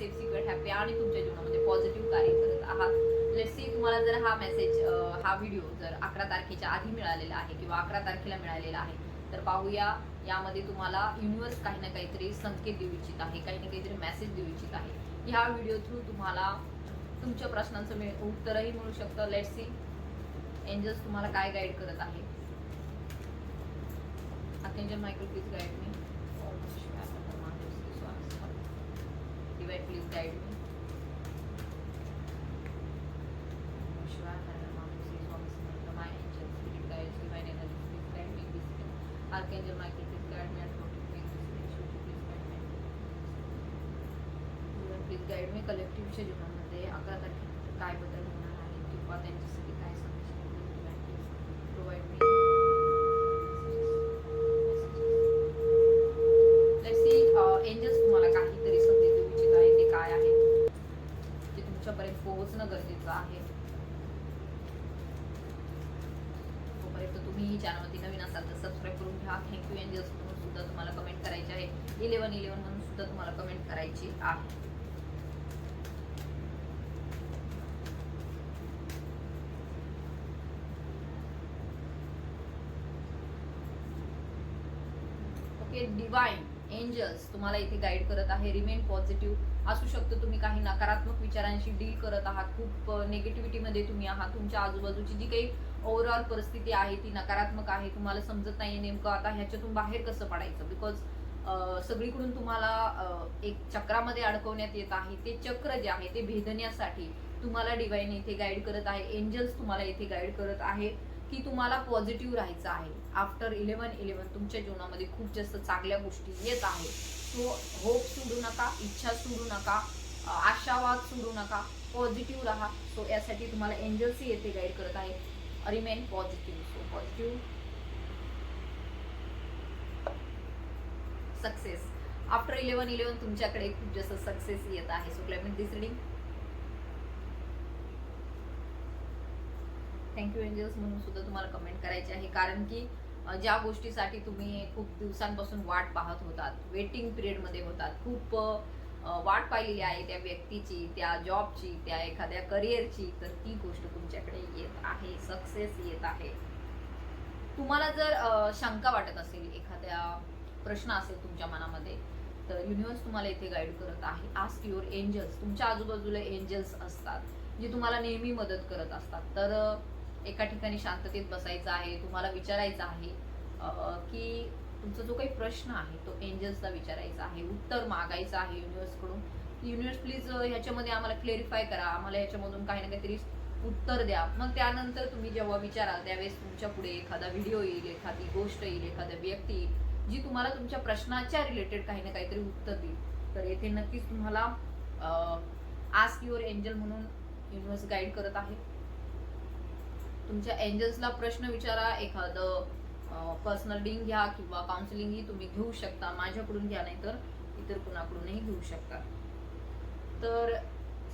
Safe secure happy आणि तुमच्या जीवनामध्ये पॉझिटिव्ह कार्य करत आहात. लेट सी तुम्हाला जर हा मेसेज हा व्हिडिओ जर अकरा तारखेच्या आधी मिळालेला आहे किंवा अकरा तारखेला मिळालेला आहे तर पाहूया. यामध्ये तुम्हाला युनिवर्स काही ना काहीतरी संकेत देऊ इच्छित आहे काही ना काहीतरी मेसेज देऊ इच्छित आहे. ह्या व्हिडिओ थ्रू तुम्हाला तुमच्या प्रश्नांचं मिळ उत्तरही मिळू शकतं. लेट सी एंजल्स तुम्हाला काय गाईड करत आहे? Attention Michael please guide me divide please guide me शिवाय Swami Samarth my angels spirit guides divine energy please guide me this archangel Michael please guide me and please guide me please guide me कलेक्टिव्हच्या जीवनामध्ये अकरा तारखेनंतर काय बदल होणार आहे किंवा त्यांच्यासाठी चॅनलवरती नवीन असाल तर सबस्क्राईब करून घ्या थँक्यू एंजल्स म्हणून सुद्धा तुम्हाला कमेंट करायचे आहे. इलेव्हन इलेव्हन म्हणून सुद्धा तुम्हाला कमेंट करायची आहे. ओके डिवाइन एंजल्स तुम्हाला इथे गाईड करत आहे. रिमेन पॉझिटिव्ह असू शकतं तुम्ही काही नकारात्मक विचारांशी डील करत आहात. खूप नेगेटिव्हिटीमध्ये तुम्ही आहात. तुमच्या आजूबाजूची जी काही ओव्हरऑल परिस्थिती आहे ती नकारात्मक आहे तुम्हाला समजत नाही नेमकं आता ह्याच्यातून बाहेर कसं पडायचं? बिकॉज सगळीकडून तुम्हाला एक चक्रामध्ये अडकवण्यात येत आहे. ते चक्र जे आहे ते भेदण्यासाठी तुम्हाला डिवाईन इथे गाईड करत आहे. एंजल्स तुम्हाला इथे गाईड करत आहे की तुम्हाला पॉझिटिव्ह राहायचं आहे. आफ्टर इलेव्हन इलेव्हन तुमच्या जीवनामध्ये खूप जास्त चांगल्या गोष्टी येत आहे सो होप सोडू नका इच्छा सोडू नका आशावाद सोडू नका पॉझिटिव्ह राहा. सो यासाठी तुम्हाला एंजल्सही येथे गाईड करत आहे. Remain positive so positive success after eleven eleven तुमच्याकडे खूप जास्त सक्सेस येत आहे. So claim it this reading thank you angels म्हणून सुद्धा तुम्हाला कमेंट करायचे आहे. कारण की ज्या गोष्टीसाठी तुम्ही खूप दिवसांपासून वाट पाहत होतात वेटिंग पिरियडमध्ये होतात खूप वाट पाहिलेली आहे त्या व्यक्तीची त्या जॉबची त्या एखाद्या करिअरची तर ती गोष्ट तुमच्याकडे येत आहे सक्सेस येत आहे. तुम्हाला जर शंका वाटत असेल एखाद्या प्रश्न असेल तुमच्या मनामध्ये तर युनिव्हर्स तुम्हाला इथे गाईड करत आहे. आस्क युअर एंजल्स तुमच्या आजूबाजूला एंजल्स असतात जे तुम्हाला नेहमी मदत करत असतात. तर एका ठिकाणी शांततेत बसायचं आहे तुम्हाला विचारायचं आहे की तुमचा जो काही प्रश्न आहे तो एंजल्सला विचारायचा आहे उत्तर मागायचं आहे युनिव्हर्सकडून युनिव्हर्स प्लीज ह्याच्यामध्ये आम्हाला क्लेरिफाय करा. आम्हाला ह्याच्यामधून काही ना काहीतरी उत्तर द्या. मग त्यानंतर तुम्ही जेव्हा विचाराल त्यावेळेस तुमच्यापुढे एखादा व्हिडिओ येईल एखादी गोष्ट येईल एखादा व्यक्ती येईल जी तुम्हाला तुमच्या प्रश्नाच्या रिलेटेड काही ना काहीतरी उत्तर देईल. तर येथे नक्कीच तुम्हाला आस्क युअर एंजल म्हणून युनिव्हर्स गाईड करत आहे. तुमच्या एंजल्सला प्रश्न विचारा एखादं पर्सनल डिंग घ्या किंवा काउन्सिलिंगही तुम्ही घेऊ शकता. माझ्याकडून घ्या नाही तर इतर कुणाकडूनही घेऊ शकता. तर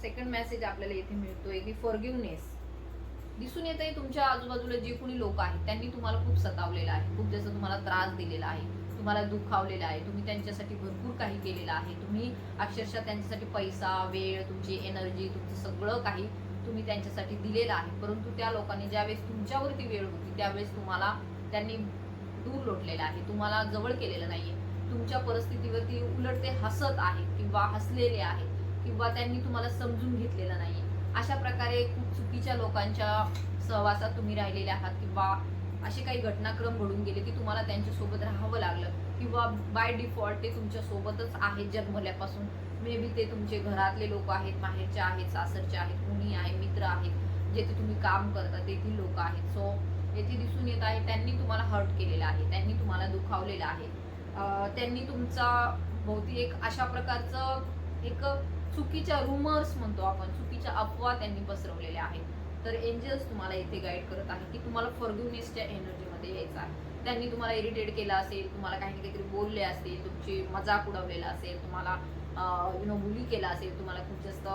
सेकंड मेसेज आपल्याला येथे मिळतोय की फॉरगिवनेस दिसून येत आहे तुमच्या आजूबाजूला जे कोणी लोक आहेत त्यांनी तुम्हाला खूप सतावलेलं आहे. खूप जास्त तुम्हाला त्रास दिलेला आहे. तुम्हाला दुखावलेला आहे. तुम्ही त्यांच्यासाठी भरपूर काही केलेलं आहे. तुम्ही अक्षरशः त्यांच्यासाठी पैसा वेळ तुमची एनर्जी तुमचं सगळं काही तुम्ही त्यांच्यासाठी दिलेलं आहे. परंतु त्या लोकांनी ज्यावेळेस तुमच्यावरती वेळ होती त्यावेळेस तुम्हाला त्यांनी दूर लोटलेला आहे. तुम्हाला जवळ केलेलं नाहीये. तुमच्या परिस्थितीवरती उलट ते हसत आहेत किंवा हसलेले आहेत किंवा त्यांनी तुम्हाला समजून घेतलेलं नाहीये. अशा प्रकारे खूप चुकीच्या लोकांच्या सहवासात तुम्ही राहिलेले आहात किंवा असे काही घटनाक्रम घडून गेले की तुम्हाला त्यांच्यासोबत राहावं लागलं किंवा बाय डिफॉल्ट ते तुमच्या सोबतच आहेत जन्मल्यापासून. मे बी ते तुमचे घरातले लोक आहेत माहेरचे आहेत सासरचे आहेत कुणी आहे मित्र आहेत जेथे तुम्ही काम करता तेथील लोक आहेत. सो येथे दिसून येत आहे त्यांनी तुम्हाला हर्ट केलेलं आहे त्यांनी तुम्हाला दुखावलेलं आहे. त्यांनी तुमचा भोवती एक अशा प्रकारचं एक चुकीच्या रुमर्स म्हणतो आपण चुकीच्या अफवा त्यांनी पसरवलेल्या आहेत. तर एंजल्स तुम्हाला इथे गाईड करत आहे की तुम्हाला फर्ग्युनेसच्या एनर्जीमध्ये यायचं आहे. त्यांनी तुम्हाला इरिटेट केलं असेल तुम्हाला काही ना काहीतरी बोलले असेल तुमची मजाक उडवलेला असेल तुम्हाला यु नो बुली केला असेल तुम्हाला खूप जास्त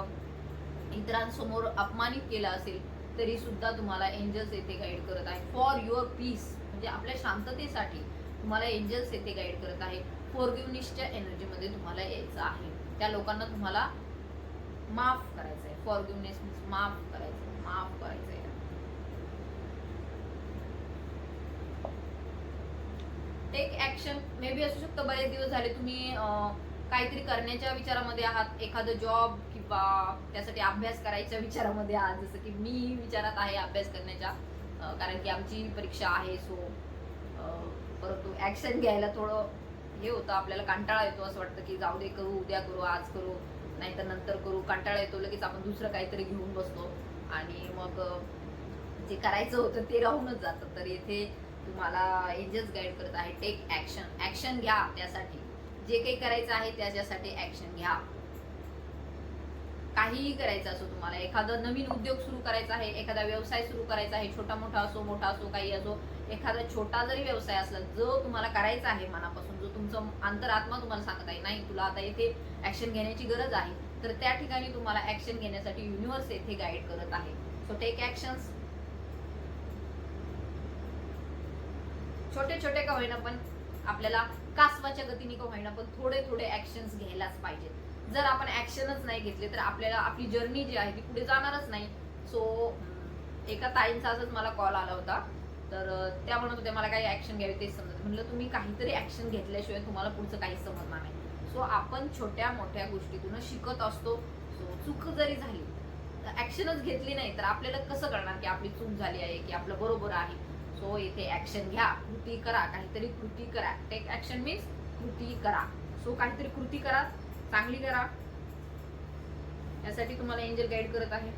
इतरांसमोर अपमानित केलं असेल तरी सुद्धा तुम्हाला एंजल्स येथे गाईड करत आहे. फॉर युअर पीस म्हणजे आपल्या शांततेसाठी तुम्हाला एंजल्स येथे गाईड करत आहे. फॉरगिवनिसच्या एनर्जीमध्ये तुम्हाला यायचं आहे. त्या लोकांना तुम्हाला माफ करायचं आहे. फॉरगिवनेस माफ करायचं माफ करायचं आहे. टेक ऍक्शन मे बी असू शकतं बरेच दिवस झाले तुम्ही काहीतरी करण्याच्या विचारामध्ये आहात? एखादं जॉब किंवा त्यासाठी अभ्यास करायच्या विचारामध्ये आहात? जसं की मी विचारात आहे अभ्यास करण्याच्या कारण की आमची परीक्षा आहे सो परंतु ॲक्शन घ्यायला थोडं हे होतं आपल्याला कंटाळा येतो असं वाटतं की जाऊ दे करू उद्या करू आज करू नाहीतर नंतर करू. कंटाळा येतो लगेच आपण दुसरं काहीतरी घेऊन बसतो. आणि मग जे करायचं होतं ते राहूनच जातं. तर येथे तुम्हाला एंजल्स गाईड करत आहे टेक ॲक्शन ॲक्शन घ्या त्यासाठी. जे काही करायचं आहे त्याच्यासाठी ऍक्शन घ्या. काहीही करायचं असो तुम्हाला. एखादा नवीन उद्योग सुरू करायचा आहे एखादा व्यवसाय सुरू करायचा आहे छोटा मोठा असो मोठा असो काही असो एखादा छोटा जरी व्यवसाय असला जो तुम्हाला करायचा आहे मनापासून जो तुमचं अंतरात्मा तुम्हाला सांगत आहे नाही तुला आता येथे ऍक्शन घेण्याची गरज आहे तर त्या ठिकाणी तुम्हाला ऍक्शन घेण्यासाठी युनिव्हर्स येथे गाईड करत आहे. सो टेक ऍक्शन्स छोटे छोटे का होईना पण आपल्याला कासवाच्या गतीने का होईना पण थोडे थोडे ऍक्शन्स घ्यायलाच पाहिजेत. जर आपण ऍक्शनच नाही घेतले तर आपल्याला आपली जर्नी जी आहे ती पुढे जाणारच नाही. सो एका ताईंचा असंच मला कॉल आला होता. तर त्या म्हणत होत्या मला काही ऍक्शन घ्यावी तेच समजत. म्हणलं तुम्ही काहीतरी ऍक्शन घेतल्याशिवाय तुम्हाला पुढचं काहीच समजणार नाही. सो आपण छोट्या मोठ्या गोष्टीतून शिकत असतो. सो चूक जरी झाली ऍक्शनच घेतली नाही तर आपल्याला कसं करणार की आपली चूक झाली आहे की आपलं बरोबर आहे? सो येथे ऍक्शन घ्या कृती करा काहीतरी कृती करा. टेक ऍक्शन मीन्स कृती करा. सो काहीतरी कृती करा चांगली करा. यासाठी तुम्हाला एंजल गाईड करत आहे.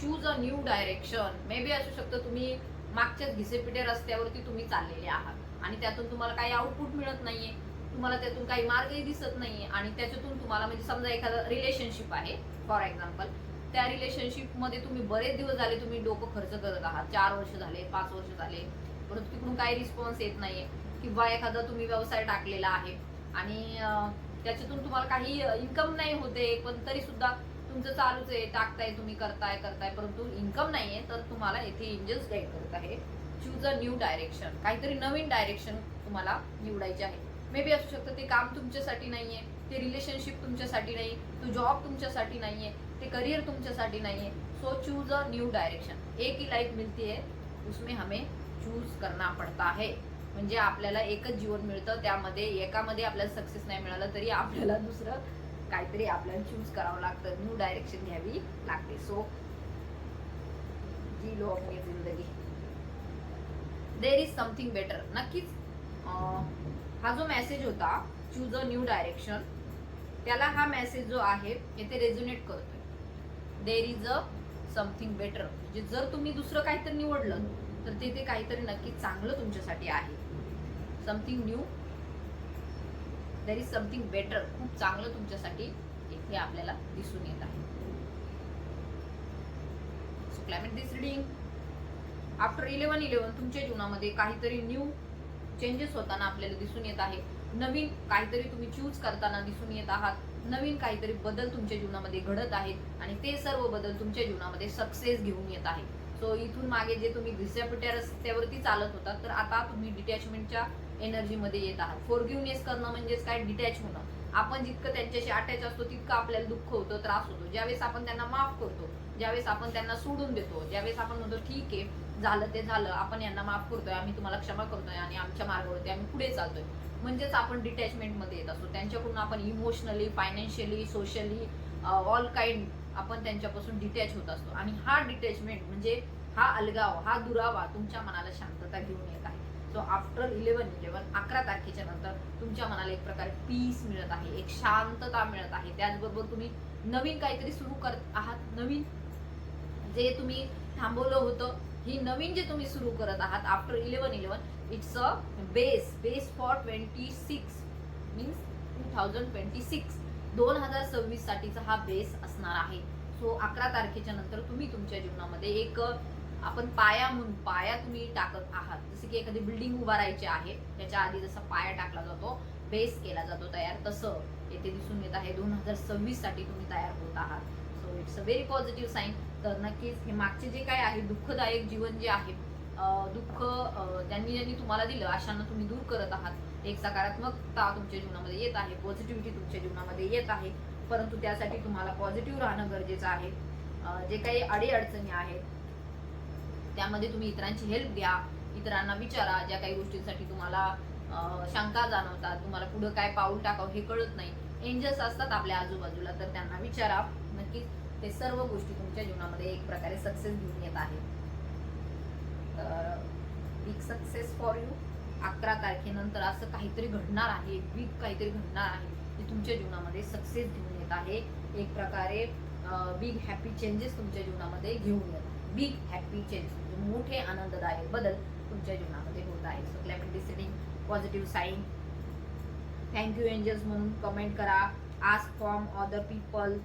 Choose a new direction maybe असू शकतं तुम्ही मागच्या घिसेपिटे रस्त्यावरती तुम्ही चाललेले आहात आणि त्यातून तुम्हाला काही आउटपुट मिळत नाहीये. तुम्हाला त्यातून काही मार्गही दिसत नाहीये आणि त्याच्यातून तुम्हाला म्हणजे समजा एखादं रिलेशनशिप आहे. फॉर एक्झाम्पल त्या रिलेशनशिपमध्ये तुम्ही बरेच दिवस झाले तुम्ही डोकं खर्च करत आहात. चार वर्ष झाले पाच वर्ष झाले. परंतु तिकडून काही रिस्पॉन्स येत नाहीये. किंवा एखादा तुम्ही व्यवसाय टाकलेला आहे आणि त्याच्यातून तुम्हाला काही इन्कम नाही होते पण तरी सुद्धा तुमचं चालूच आहे टाकताय तुम्ही करताय करताय. परंतु इन्कम नाहीये तर तुम्हाला येथे एंजल्स गाईड करत आहे. चूज अ न्यू डायरेक्शन काहीतरी नवीन डायरेक्शन तुम्हाला निवडायचे आहे. मे बी असू शकतं ते काम तुमच्यासाठी नाहीये. ते रिलेशनशिप तुमच्यासाठी नाही तो जॉब तुमच्यासाठी नाहीये ते करियर तुमच्यासाठी नाहीये. So choose a new direction एक ही लाईफ मिळती है उसमें हमें चूज करना पडता है म्हणजे आपल्याला एकच जीवन मिळतं त्यामध्ये एकामध्ये आपल्याला सक्सेस नाही मिळालं तरी आपल्याला दुसरं काहीतरी आपल्याला चूज करावं लागतं. न्यू डायरेक्शन घ्यावी लागते. सो जी लो अपनी जिंदगी. देर इज समथिंग बेटर नक्कीच हा जो मेसेज होता चूज अ न्यू डायरेक्शन त्याला हा मेसेज जो आहे येथे रेझोनेट करतोय. There is a something better म्हणजे जर तुम्ही दुसरं काहीतरी निवडलं तर तिथे काहीतरी नक्की चांगलं तुमच्यासाठी आहे. Something new there is something better खूप चांगलं तुमच्यासाठी इथे आपल्याला दिसून येत आहे. So claim it this reading after eleven eleven तुमच्या जीवनामध्ये काहीतरी न्यू चेंजेस होताना आपल्याला दिसून येत आहे. नवीन काहीतरी तुम्ही चूज करताना दिसून येत आहात. नवीन काहीतरी बदल तुमच्या जीवनामध्ये घडत आहेत आणि ते सर्व बदल तुमच्या जीवनामध्ये सक्सेस घेऊन येत आहे सो इथून मागे जे तुम्ही घिस्यापिट्या रस्त्यावरती चालत होता तर आता तुम्ही डिटॅचमेंटच्या एनर्जीमध्ये येत आहात. फोरगिवनेस करणं म्हणजेच काय? डिटॅच होणं. आपण जितकं त्यांच्याशी अटॅच असतो तितकं आपल्याला दुःख होतं त्रास होतो. ज्यावेळेस आपण त्यांना माफ करतो ज्यावेळेस आपण त्यांना सोडून देतो ज्यावेळेस आपण म्हणतो ठीक आहे झालं ते झालं आपण यांना माफ करतोय आम्ही तुम्हाला क्षमा करतोय आणि आमच्या मार्गावरती आम्ही पुढे चालतोय. म्हणजेच आपण डिटॅचमेंटमध्ये येत असतो. त्यांच्याकडून आपण emotionally financially socially all kind आपण त्यांच्यापासून डिटॅच होत असतो. आणि हा डिटॅचमेंट म्हणजे हा अलगाव हा दुरावा तुमच्या मनाला शांतता घेऊन येत आहे. सो आफ्टर इलेव्हन इलेव्हन अकरा तारखेच्या नंतर तुमच्या मनाला एक प्रकारे पीस मिळत आहे एक शांतता मिळत आहे. त्याचबरोबर तुम्ही नवीन काहीतरी सुरू करत आहात नवीन जे तुम्ही थांबवलं होतं ही नवीन जे तुम्ही सुरू करत आहात after eleven eleven it's a base base for twenty six means two thousand twenty six दोन हजार सव्वीस साठीचा हा बेस असणार आहे. सो अकरा तारखेच्या नंतर तुम्ही तुमच्या जीवनामध्ये एक आपण पाया म्हणून पाया तुम्ही टाकत आहात. जसं की एखादी बिल्डिंग उभारायची आहे त्याच्या आधी जसा पाया टाकला जातो बेस केला जातो तयार तसं येथे दिसून येत आहे. दोन हजार सव्वीससाठी तुम्ही तयार होत आहात. It's a very positive sign तर नक्कीच हे मागचे जे काय आहे दुःखदायक जीवन जे आहे दुःख त्यांनी ज्यांनी ज्यांनी तुम्हाला दिलं अशांना तुम्ही दूर करत आहात. एक सकारात्मकता तुमच्या जीवनामध्ये येत आहे पॉझिटिव्हिटी तुमच्या जीवनामध्ये येत आहे. परंतु त्यासाठी तुम्हाला पॉझिटिव्ह राहणं गरजेचं आहे. जे काही अडीअडचणी आहेत त्यामध्ये तुम्ही इतरांची हेल्प घ्या. इतरांना विचारा ज्या काही गोष्टींसाठी तुम्हाला शंका जाणवतात तुम्हाला पुढं काय पाऊल टाकावं हे कळत नाही. एंजल्स असतात आपल्या आजूबाजूला तर त्यांना विचारा. नक्कीच ते सर्व गोष्टी तुमच्या जीवनामध्ये एक प्रकारे सक्सेस घेऊन येत आहे. तर बिग सक्सेस फॉर यू अकरा तारखेनंतर असं काहीतरी घडणार आहे बिग काहीतरी घडणार आहे जे तुमच्या जीवनामध्ये सक्सेस घेऊन येत आहे. एक प्रकारे बिग हॅपी चेंजेस तुमच्या जीवनामध्ये घेऊन येत बिग हॅपी चेंजेस म्हणजे मोठे आनंददायक बदल तुमच्या जीवनामध्ये होत आहे so claim it setting positive sign thank you angels म्हणून कमेंट करा. आस्क फॉर्म अदर पीपल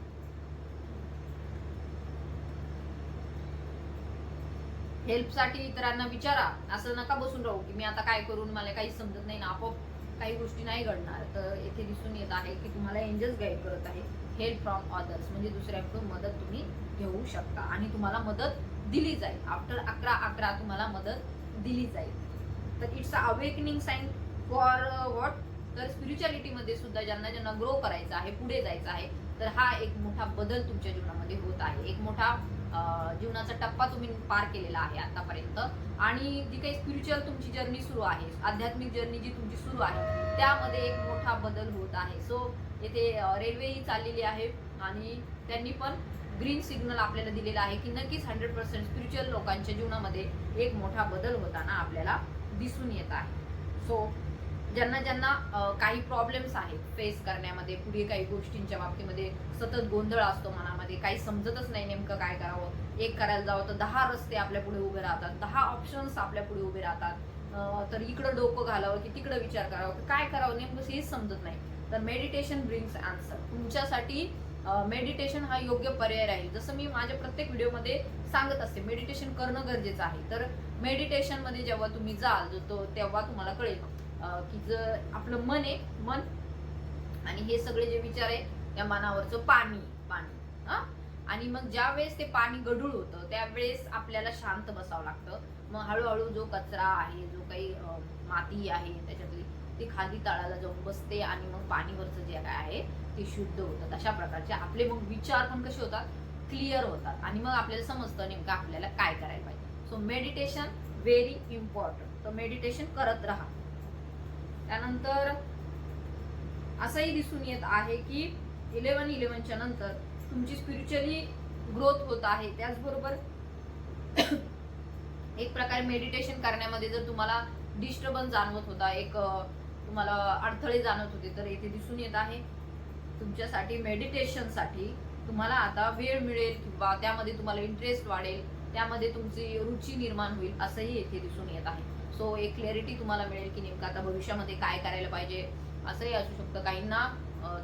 हेल्पसाठी इतरांना विचारा. असं नका बसून राहू की मी आता काय करून मला काही समजत नाही ना आपोआप काही गोष्टी नाही घडणार. तर येथे दिसून येत आहे की तुम्हाला एंजल्स गाईड करत आहे. हेल्प फ्रॉम अदर्स म्हणजे दुसऱ्याकडून मदत तुम्ही घेऊ शकता. आणि तुम्हाला मदत दिली जाईल. आफ्टर अकरा अकरा तुम्हाला मदत दिली जाईल. तर it's a awakening sign for what तर स्पिरिच्युअलिटीमध्ये सुद्धा ज्यांना ज्यांना ग्रो करायचं आहे पुढे जायचं आहे तर हा एक मोठा बदल तुमच्या जीवनामध्ये होत आहे. एक मोठा जीवनाचा टप्पा तुम्ही पार केलेला आहे आतापर्यंत. आणि जी काही स्पिरिच्युअल तुमची जर्नी सुरू आहे आध्यात्मिक जर्नी जी तुमची सुरू आहे त्यामध्ये एक मोठा बदल होत आहे. सो येथे रेल्वे ही चाललेली आहे आणि त्यांनी पण ग्रीन सिग्नल आपल्याला दिलेला आहे की नक्कीच हंड्रेड पर्सेंट स्पिरिच्युअल लोकांच्या जीवनामध्ये एक मोठा बदल होताना आपल्याला दिसून येत आहे. सो ज्यांना ज्यांना काही प्रॉब्लेम्स आहेत फेस करण्यामध्ये पुढे काही गोष्टींच्या बाबतीमध्ये सतत गोंधळ असतो मनामध्ये काही समजतच नाही नेमकं काय करावं. एक करायला जावं तर दहा रस्ते आपल्या पुढे उभे राहतात दहा ऑप्शन्स आपल्या पुढे उभे राहतात. तर इकडं डोकं घालावं की तिकडं विचार करावं काय करावं नेमकं हेच समजत नाही. तर मेडिटेशन ब्रिंग्स आन्सर तुमच्यासाठी मेडिटेशन हा योग्य पर्याय राहील. जसं मी माझ्या प्रत्येक व्हिडिओमध्ये सांगत असते मेडिटेशन करणं गरजेचं आहे. तर मेडिटेशनमध्ये जेव्हा तुम्ही जाल तो तेव्हा तुम्हाला कळेल. की जर आपलं मन आहे मन. आणि हे सगळे जे विचार आहे त्या मनावरचं पाणी पाणी. हा? आणि मग ज्या वेळेस ते पाणी गढूळ होतं त्यावेळेस आपल्याला शांत बसावं लागतं. मग हळूहळू जो कचरा आहे जो काही माती आहे त्याच्यातली ती खाली तळाला जाऊन बसते आणि मग पाणीवरचं जे काय आहे ते शुद्ध होतं अशा प्रकारचे आपले मग विचार पण कसे होतात? क्लिअर होतात. आणि मग आपल्याला समजतं नेमकं आपल्याला काय करायला पाहिजे. सो मेडिटेशन व्हेरी इम्पॉर्टंट तर मेडिटेशन करत राहा. त्यानंतर असंही दिसून येत आहे की इलेवन इलेव्हनच्या नंतर तुमची स्पिरिच्युअली ग्रोथ होत आहे. त्याचबरोबर एक प्रकारे मेडिटेशन करण्यामध्ये जर तुम्हाला डिस्टर्बन्स जाणवत होता एक तुम्हाला अडथळे जाणवत होते तर येथे दिसून येत आहे. तुमच्यासाठी मेडिटेशनसाठी तुम्हाला आता वेळ मिळेल किंवा त्यामध्ये तुम्हाला इंटरेस्ट वाढेल त्यामध्ये तुमची रुची निर्माण होईल असंही येथे दिसून येत आहे. सो एक क्लॅरिटी तुम्हाला मिळेल की नेमकं आता भविष्यामध्ये काय करायला पाहिजे असंही असू शकतं. काहींना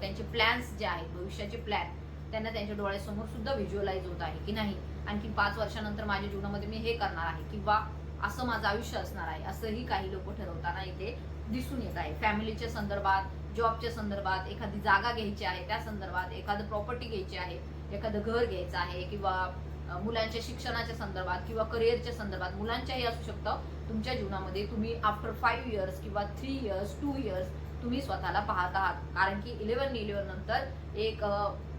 त्यांचे प्लॅन्स जे आहेत भविष्याचे प्लॅन त्यांना त्यांच्या डोळ्यासमोर सुद्धा व्हिज्युअलाइज होत आहे की नाही. आणखी पाच वर्षानंतर माझ्या जीवनामध्ये मी हे करणार आहे किंवा असं माझं आयुष्य असणार आहे असंही काही लोक ठरवताना इथे दिसून येत आहे. फॅमिलीच्या संदर्भात जॉबच्या संदर्भात एखादी जागा घ्यायची आहे त्या संदर्भात एखादं प्रॉपर्टी घ्यायची आहे एखादं घर घ्यायचं आहे किंवा मुलांच्या शिक्षणाच्या संदर्भात किंवा करिअरच्या संदर्भात मुलांच्याही असू शकतं. तुमच्या जीवनामध्ये तुम्ही आफ्टर फाईव्ह इयर्स किंवा थ्री इयर्स टू इयर्स तुम्ही स्वतःला पाहत आहात. कारण की इलेव्हन इलेव्हन नंतर एक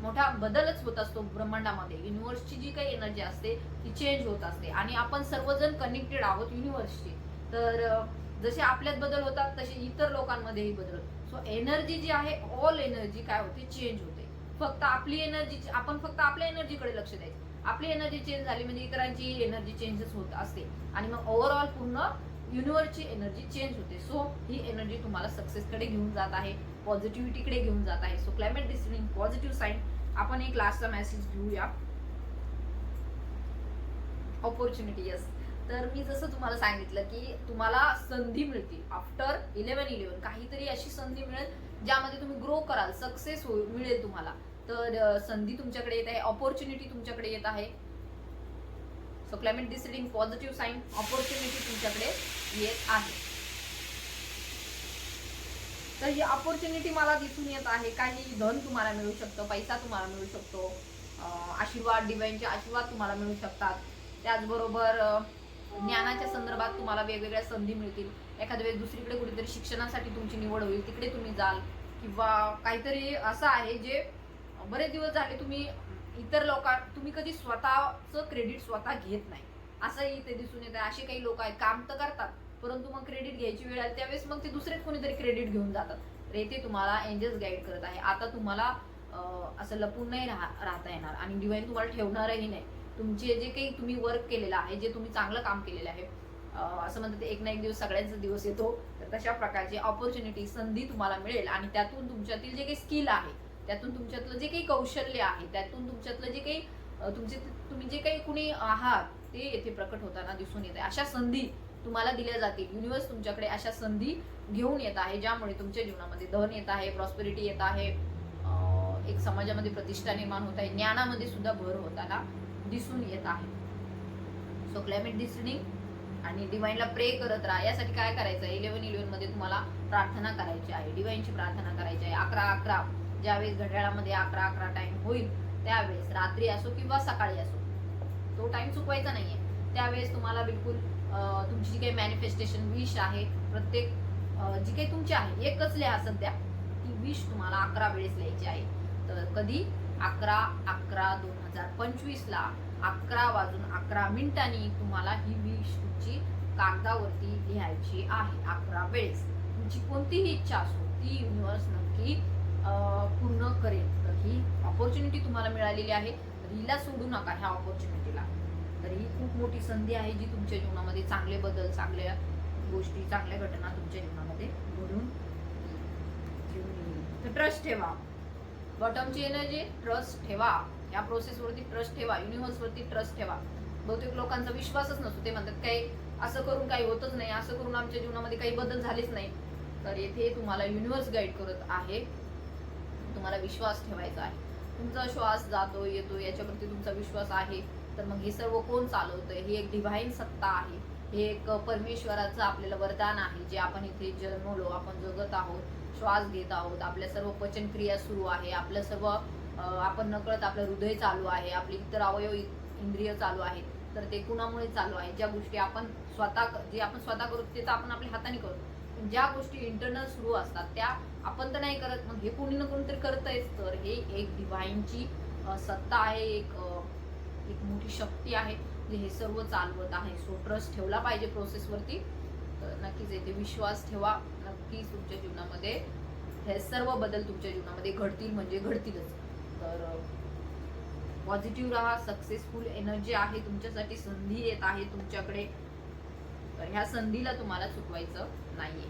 मोठा बदलच होत असतो ब्रह्मांडामध्ये. युनिव्हर्सची जी काही एनर्जी असते ती चेंज होत असते. आणि आपण सर्वजण कनेक्टेड आहोत युनिव्हर्सशी तर जसे आपल्यात बदल होतात तसे इतर लोकांमध्येही बदल सो एनर्जी जी आहे ऑल एनर्जी काय होते चेंज होते. फक्त आपली एनर्जी आपण फक्त आपल्या एनर्जीकडे लक्ष द्यायचं. आपली एनर्जी चेंज झाली म्हणजे इतरांची एनर्जी चेंजच होत असते. आणि मग ओव्हरऑल पूर्ण युनिव्हर्सची एनर्जी चेंज होते. सो ही एनर्जी तुम्हाला सक्सेसकडे घेऊन जात आहे पॉझिटिव्हिटीकडे घेऊन जात आहे. So climate discipline positive sign आपण एक लास्टचा मेसेज घेऊया. ऑपॉर्च्युनिटी यस तर मी जसं तुम्हाला सांगितलं की तुम्हाला संधी मिळतील आफ्टर इलेव्हन इलेव्हन काहीतरी अशी संधी मिळेल ज्यामध्ये तुम्ही ग्रो कराल सक्सेस होईल मिळेल तुम्हाला. तर संधी तुमच्याकडे येत आहे ऑपॉर्च्युनिटी तुमच्याकडे येत आहे. So claim it deciding positive sign opportunity तुमच्याकडे येत आहे. तर ही ऑपॉर्च्युनिटी मला दिसून येत आहे. काही धन तुम्हाला मिळू शकतं पैसा तुम्हाला मिळू शकतो. आशीर्वाद डिवाईनचे आशीर्वाद तुम्हाला मिळू शकतात. त्याचबरोबर ज्ञानाच्या संदर्भात तुम्हाला वेगवेगळ्या संधी मिळतील. एखाद्या वेळेस दुसरीकडे कुठेतरी शिक्षणासाठी तुमची निवड होईल तिकडे तुम्ही जाल. किंवा काहीतरी असं आहे जे बरेच दिवस झाले तुम्ही इतर लोकां तुम्ही कधी स्वतःचं क्रेडिट स्वतः घेत नाही. असंही ते दिसून येतं. असे काही लोक आहेत काम तर करतात परंतु मग क्रेडिट घ्यायची वेळ आली त्यावेळेस मग ते दुसरेच कोणीतरी क्रेडिट घेऊन जातात. तर येथे तुम्हाला एंजल्स गाईड करत आहे. आता तुम्हाला असं लपून नाही राहा- राहता येणार. आणि डिवाईन तुम्हाला ठेवणारही नाही. तुमचे जे काही तुम्ही वर्क केलेलं आहे जे तुम्ही चांगलं काम केलेलं आहे असं म्हणतात ते एक ना एक दिवस सगळ्यांचा दिवस येतो. तर तशा प्रकारची ऑपॉर्च्युनिटी संधी तुम्हाला मिळेल. आणि त्यातून तुमच्यातील जे काही स्किल आहे त्यातून तुमच्यातलं जे काही कौशल्य आहे त्यातून तुमच्यातलं जे काही तुमचे तुम्ही जे काही कुणी आहात ते येथे प्रकट होताना दिसून येत आहे. अशा संधी तुम्हाला दिल्या जातील. युनिवर्स तुमच्याकडे अशा संधी घेऊन येत आहे ज्यामुळे तुमच्या जीवनामध्ये धन येत आहे प्रॉस्पेरिटी येत आहे. एक समाजामध्ये प्रतिष्ठा निर्माण होत आहे. ज्ञानामध्ये सुद्धा भर होताना दिसून येत आहे. सो क्लायमेट डिसनिंग आणि डिवाईनला प्रे करत राहा. यासाठी काय करायचं आहे? इलेव्हन इलेव्हनमध्ये तुम्हाला प्रार्थना करायची आहे. डिवाईनची प्रार्थना करायची आहे. अकरा अकरा. ज्यावेळेस घड्याळामध्ये अकरा अकरा टाइम होईल त्यावेळेस रात्री असो किंवा सकाळी असो तो टाइम चुकवायचा नाहीये. त्यावेळेस तुम्हाला बिलकुल तुमची जी काही मॅनिफेस्टेशन विश आहे प्रत्येक जी काही तुमची आहे एकच लिहा सध्या. ती विश तुम्हाला अकरा वेळेस लिहायची आहे. तर कधी? अकरा अकरा दोन हजार पंचवीसला अकरा वाजून अकरा मिनिटांनी तुम्हाला ही विश तुमची कागदावरती लिहायची आहे अकरा वेळेस. तुमची कोणतीही इच्छा असो ती युनिवर्स नक्की पूर्ण करेल तर ही ऑपॉर्च्युनिटी तुम्हाला मिळालेली आहे. तर हिला सोडू नका ह्या ऑपॉर्च्युनिटीला तर ही खूप मोठी संधी आहे जी तुमच्या जीवनामध्ये चांगले बदल चांगल्या गोष्टी चांगल्या घटना तुमच्या जीवनामध्ये घडून तर ट्रस्ट ठेवा. बॉटमची एनर्जी ट्रस्ट ठेवा. या प्रोसेसवरती ट्रस्ट ठेवा. युनिव्हर्सवरती ट्रस्ट ठेवा. बहुतेक लोकांचा विश्वासच नसतो. ते म्हणतात काही असं करून काही होतच नाही. असं करून आमच्या जीवनामध्ये काही बदल झालेच नाही. तर येथे तुम्हाला युनिव्हर्स गाईड करत आहे. तुम्हाला विश्वास ठेवायचा आहे. तुमचा श्वास जातो येतो याच्यावरती तुमचा विश्वास आहे. तर मग हे सर्व कोण चालवतंय? ही एक डिव्हाइन सत्ता आहे. हे एक परमेश्वराचं आपल्याला वरदान आहे. जे आपण इथे जन्मलो आपण जगत आहोत श्वास घेत आहोत आपल्या सर्व पचनक्रिया सुरू आहे. आपलं सर्व आपण नकळत आपलं हृदय चालू आहे. आपली इतर अवयव इंद्रिय चालू आहेत. तर ते कुणामुळे चालू आहे? ज्या गोष्टी आपण स्वतः जे आपण स्वतः करू ते तर आपण आपल्या हाताने करतो ज्या गोष्टी इंटरनल सुरू असतात त्या आपण तर नाही करत. मग हे कोणी ना कोणीतरी करतंयच. तर हे एक डिव्हाइनची सत्ता आहे एक एक मोठी शक्ती आहे. जे हे सर्व चालवत आहे. सो ट्रस्ट ठेवला पाहिजे प्रोसेसवरती तर नक्कीच येथे विश्वास ठेवा. नक्कीच तुमच्या जीवनामध्ये हे सर्व बदल तुमच्या जीवनामध्ये घडतील म्हणजे घडतीलच. तर पॉझिटिव्ह राहा. सक्सेसफुल एनर्जी आहे. तुमच्यासाठी संधी येत आहे. तुमच्याकडे तर ह्या संधीला तुम्हाला चुकवायचं नाहीये.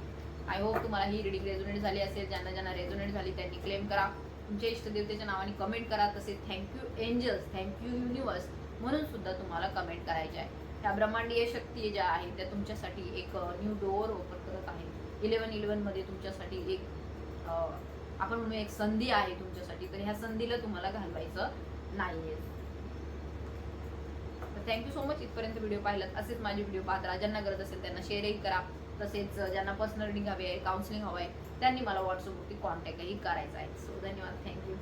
आय होप तुम्हाला ही रिडिंग रेझोनेट झाली असेल ज्यांना ज्यांना रेझोनेट झाली त्यांनी क्लेम करा. तुमच्या इष्टदेवतेच्या नावाने कमेंट करा. तसेच थँक्यू एंजल्स थँक्यू युनिवर्स म्हणून सुद्धा तुम्हाला कमेंट करायचे आहे. त्या ब्रह्मांडीय शक्ती ज्या आहेत त्या तुमच्यासाठी एक न्यू डोअर ओपन करत आहे इलेव्हन इलेवनमध्ये तुमच्यासाठी एक आपण म्हणू एक संधी आहे तुमच्यासाठी. तर ह्या संधीला तुम्हाला घालवायचं नाही आहे तर थँक्यू सो मच इथपर्यंत व्हिडिओ पाहिलात असेच माझे व्हिडिओ पाहत राहा. ज्यांना गरज असेल त्यांना शेअरही करा. तसेच ज्यांना पर्सनल रिडिंग हवी आहे काउन्सिलिंग हवं आहे त्यांनी मला व्हॉट्सअपवरती कॉन्टॅक्टही करायचा आहे. सो धन्यवाद. थँक्यू